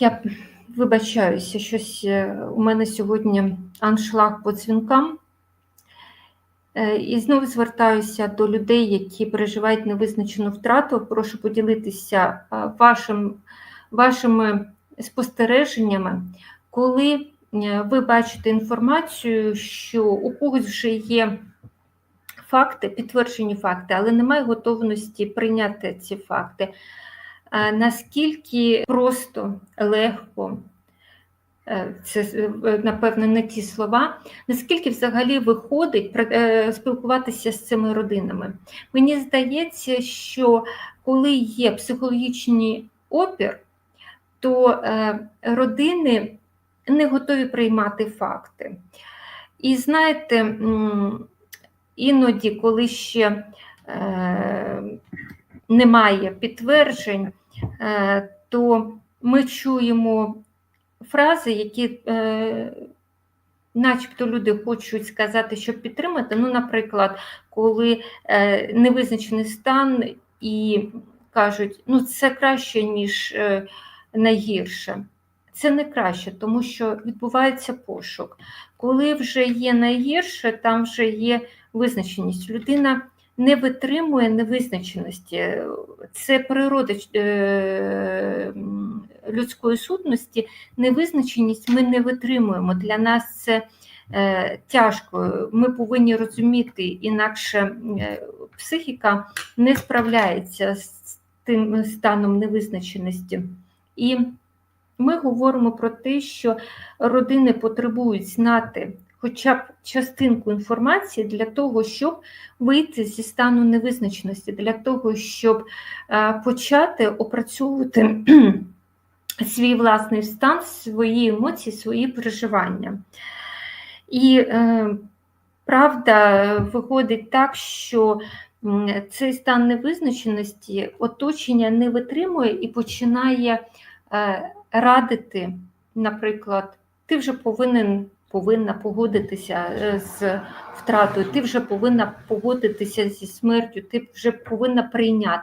Я вибачаюся, щось е, у мене сьогодні аншлаг по дзвінкам. Е, І знову звертаюся до людей, які переживають невизначену втрату. Прошу поділитися е, вашим, вашими спостереженнями, коли ви бачите інформацію, що у когось вже є факти, підтверджені факти, але немає готовності прийняти ці факти. Наскільки просто, легко, е, це е, напевно не ті слова, наскільки взагалі виходить е, спілкуватися з цими родинами? Мені здається, що коли є психологічний опір, то родини не готові приймати факти. І знаєте, іноді, коли ще немає підтверджень, то ми чуємо фрази, які е, начебто люди хочуть сказати, щоб підтримати. Ну, наприклад, коли е, невизначений стан і кажуть, ну це краще, ніж е, найгірше. Це не краще, тому що відбувається пошук. Коли вже є найгірше, там вже є визначеність. Людина не витримує невизначеності. Це природа е, людської сутності. Невизначеність ми не витримуємо. Для нас це е, тяжко. Ми повинні розуміти, інакше е, психіка не справляється з тим станом невизначеності. І ми говоримо про те, що родини потребують знати хоча б частинку інформації для того, щоб вийти зі стану невизначеності, для того, щоб е, почати опрацьовувати свій власний стан, свої емоції, свої переживання. І е, правда виходить так, що цей стан невизначеності оточення не витримує і починає е, радити, наприклад, ти вже повинен повинна погодитися е, з втратою, ти вже повинна погодитися зі смертю, ти вже повинна прийняти.